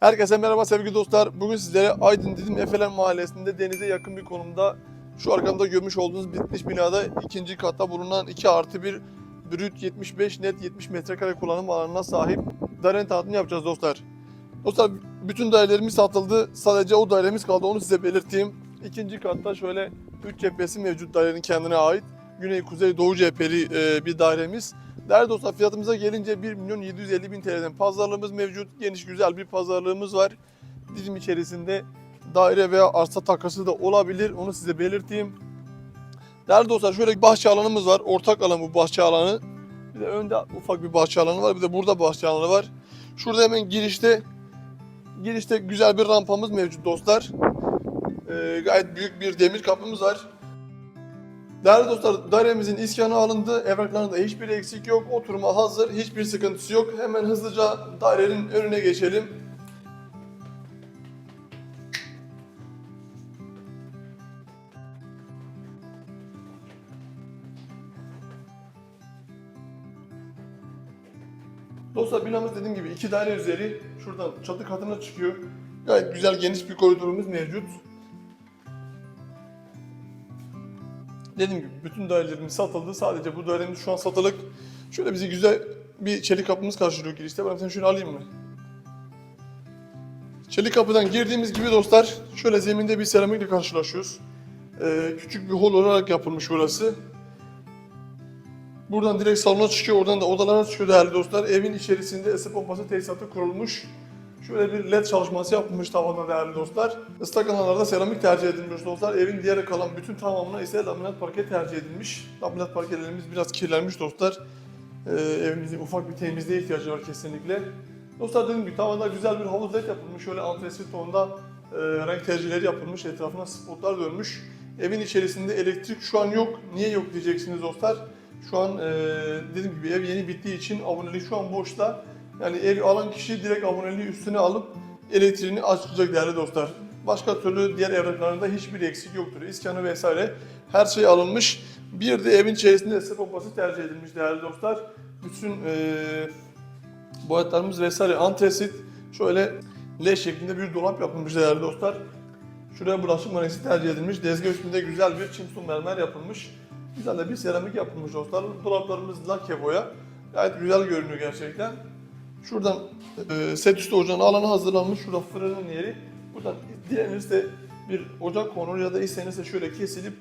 Herkese merhaba sevgili dostlar. Bugün sizlere Aydın Didim Efeler Mahallesi'nde denize yakın bir konumda şu arkamda görmüş olduğunuz bitmiş binada ikinci katta bulunan 2 artı 1 brüt 75 net 70 metrekare kullanım alanına sahip daire tanıtımı yapacağız dostlar. Dostlar bütün dairelerimiz satıldı. Sadece o dairemiz kaldı onu size belirteyim. İkinci katta şöyle 3 cephesi mevcut dairenin kendine ait. Güney, kuzey, doğu cepheli e, bir dairemiz. Değerli dostlar fiyatımıza gelince 1 milyon 750 bin TL'den pazarlığımız mevcut. Geniş güzel bir pazarlığımız var. Dilim içerisinde daire veya arsa takası da olabilir. Onu size belirteyim. Değerli dostlar şöyle bir bahçe alanımız var. Ortak alan bu bahçe alanı. Bir de önde ufak bir bahçe alanı var. Bir de burada bahçe alanı var. Şurada hemen girişte girişte güzel bir rampamız mevcut dostlar. Ee, gayet büyük bir demir kapımız var. Değerli dostlar dairemizin iskanı alındı. Evraklarında hiçbir eksik yok. Oturuma hazır. Hiçbir sıkıntısı yok. Hemen hızlıca dairenin önüne geçelim. Dostlar binamız dediğim gibi iki daire üzeri. Şuradan çatı katına çıkıyor. Gayet güzel geniş bir koridorumuz mevcut. Dediğim gibi bütün dairelerimiz satıldı. Sadece bu dairemiz şu an satılık. Şöyle bizi güzel bir çelik kapımız karşılıyor girişte. Ben sen şunu alayım mı? Çelik kapıdan girdiğimiz gibi dostlar şöyle zeminde bir seramikle karşılaşıyoruz. Ee, küçük bir hol olarak yapılmış burası. Buradan direkt salona çıkıyor, oradan da odalara çıkıyor değerli dostlar. Evin içerisinde ısı pompası tesisatı kurulmuş. Şöyle bir led çalışması yapılmış tavanda değerli dostlar. Islak alanlarda seramik tercih edilmiş dostlar. Evin diğer kalan bütün tamamına ise laminat parke tercih edilmiş. Laminat parkelerimiz biraz kirlenmiş dostlar. Ee, evimizin ufak bir temizliğe ihtiyacı var kesinlikle. Dostlar dediğim gibi tavanda güzel bir havuz led yapılmış. Şöyle antresit tonda e, renk tercihleri yapılmış. Etrafına spotlar dönmüş. Evin içerisinde elektrik şu an yok. Niye yok diyeceksiniz dostlar. Şu an e, dediğim gibi ev yeni bittiği için abonelik şu an boşta. Yani ev alan kişi direkt aboneliği üstüne alıp elektriğini açacak değerli dostlar. Başka türlü diğer evraklarında hiçbir eksik yoktur. İskanı vesaire her şey alınmış. Bir de evin içerisinde ısı pompası tercih edilmiş değerli dostlar. Bütün e, boyutlarımız vesaire antresit şöyle L şeklinde bir dolap yapılmış değerli dostlar. Şuraya bulaşık makinesi tercih edilmiş. Dezgah üstünde güzel bir çimsun mermer yapılmış. Güzel de bir seramik yapılmış dostlar. Dolaplarımız lake boya. Gayet güzel görünüyor gerçekten. Şuradan e, set üstü ocağın alanı hazırlanmış. Şurada fırının yeri. Buradan dilenirse bir ocak konur ya da istenirse şöyle kesilip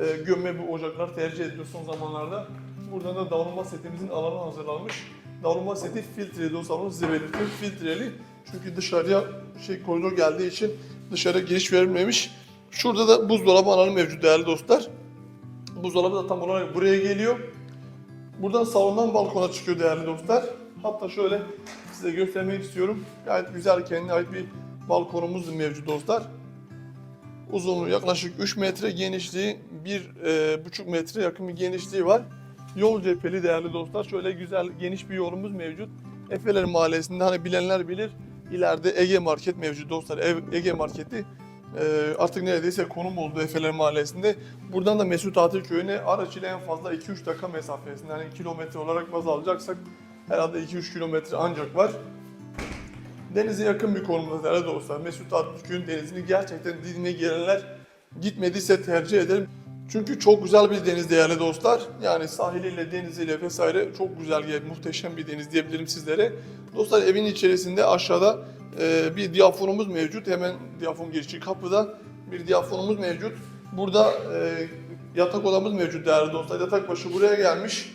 e, gömme bu ocaklar tercih ediliyor son zamanlarda. Buradan da davulma setimizin alanı hazırlanmış. Davulma seti filtreli dostlar onu size belirtiyorum. Filtreli çünkü dışarıya şey koridor geldiği için dışarı giriş verilmemiş. Şurada da buzdolabı alanı mevcut değerli dostlar. Buzdolabı da tam olarak buraya geliyor. Buradan salondan balkona çıkıyor değerli dostlar. Hatta şöyle size göstermek istiyorum. Gayet güzel kendine ait bir balkonumuz mevcut dostlar. Uzunluğu yaklaşık 3 metre, genişliği 1,5 metre yakın bir genişliği var. Yol cepheli değerli dostlar. Şöyle güzel geniş bir yolumuz mevcut. Efeler Mahallesi'nde hani bilenler bilir. İleride Ege Market mevcut dostlar. Ege Marketi e, artık neredeyse konum oldu Efeler Mahallesi'nde. Buradan da Mesut Tatil Köyü'ne araç ile en fazla 2-3 dakika mesafesinde. Yani kilometre olarak baz alacaksak herhalde 2-3 kilometre ancak var. Denize yakın bir konumda değerli dostlar. Mesut Tatil Köyü'nün denizini gerçekten Didim'e gelenler gitmediyse tercih ederim. Çünkü çok güzel bir deniz değerli dostlar. Yani sahiliyle, deniziyle vesaire çok güzel, muhteşem bir deniz diyebilirim sizlere. Dostlar evin içerisinde aşağıda e, bir diyaframımız mevcut. Hemen diyafram girişi kapıda bir diyaframımız mevcut. Burada e, yatak odamız mevcut değerli dostlar. Yatak başı buraya gelmiş.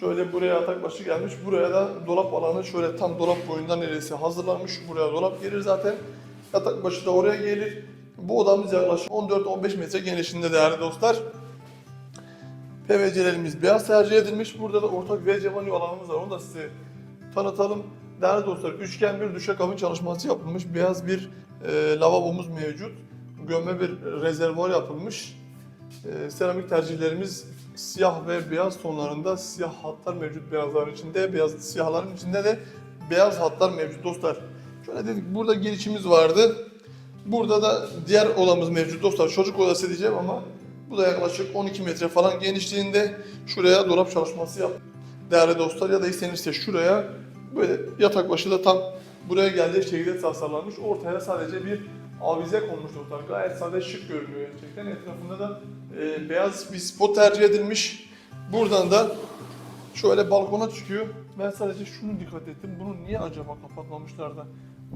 Şöyle buraya yatak başı gelmiş. Buraya da dolap alanı şöyle tam dolap boyundan neresi hazırlanmış. Buraya dolap gelir zaten. Yatak başı da oraya gelir. Bu odamız yaklaşık 14-15 metre genişliğinde değerli dostlar. PVC'lerimiz beyaz tercih edilmiş. Burada da ortak VC banyo alanımız var. Onu da size tanıtalım. Değerli dostlar, üçgen bir duşakabin çalışması yapılmış. Beyaz bir e, lavabomuz mevcut. Gömme bir rezervuar yapılmış. E, seramik tercihlerimiz siyah ve beyaz tonlarında siyah hatlar mevcut beyazların içinde. Beyaz siyahların içinde de beyaz hatlar mevcut dostlar. Şöyle dedik burada girişimiz vardı. Burada da diğer odamız mevcut dostlar. Çocuk odası diyeceğim ama bu da yaklaşık 12 metre falan genişliğinde. Şuraya dolap çalışması yap. Değerli dostlar ya da istenirse şuraya böyle yatak başı da tam buraya geldiği şekilde tasarlanmış. Ortaya sadece bir avize konmuş dostlar. Gayet sade şık görünüyor gerçekten. Etrafında da e, beyaz bir spot tercih edilmiş. Buradan da şöyle balkona çıkıyor. Ben sadece şunu dikkat ettim. Bunu niye acaba kapatmamışlar da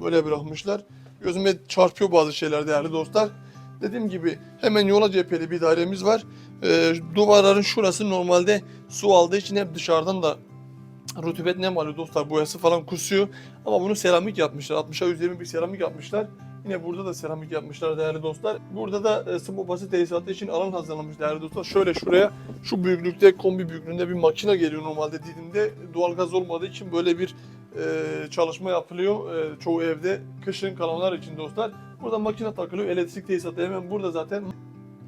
böyle bırakmışlar? Gözüme çarpıyor bazı şeyler değerli dostlar. Dediğim gibi hemen yola cepheli bir dairemiz var. Ee, duvarların şurası normalde su aldığı için hep dışarıdan da rutubet nem alıyor dostlar. Boyası falan kusuyor. Ama bunu seramik yapmışlar. 60'a 120 bir seramik yapmışlar. Yine burada da seramik yapmışlar değerli dostlar. Burada da e, sıvı basit tesisatı için alan hazırlamış değerli dostlar. Şöyle şuraya şu büyüklükte kombi büyüklüğünde bir makine geliyor normalde Didim'de. Doğalgaz olmadığı için böyle bir e, çalışma yapılıyor. E, çoğu evde kışın kalanlar için dostlar. Burada makine takılıyor. Elektrik tesisatı hemen burada zaten.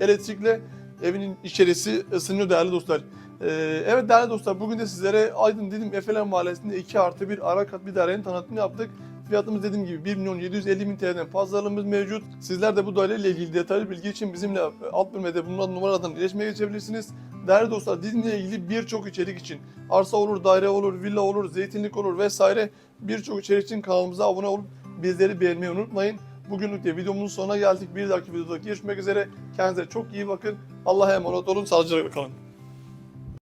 Elektrikle evinin içerisi ısınıyor değerli dostlar. Ee, evet değerli dostlar bugün de sizlere Aydın Didim Efelen Mahallesi'nde 2 artı 1 ara kat bir dairenin tanıtımını yaptık. Fiyatımız dediğim gibi 1 milyon 750 bin TL'den pazarlığımız mevcut. Sizler de bu daireyle ilgili detaylı bilgi için bizimle alt bölmede bulunan numaradan iletişime geçebilirsiniz. Değerli dostlar Didim'le ilgili birçok içerik için arsa olur, daire olur, villa olur, zeytinlik olur vesaire birçok içerik için kanalımıza abone olup bizleri beğenmeyi unutmayın. Bugünlük de videomuzun sonuna geldik. Bir dahaki videoda görüşmek üzere. Kendinize çok iyi bakın. Allah'a emanet olun. Sağlıcakla kalın.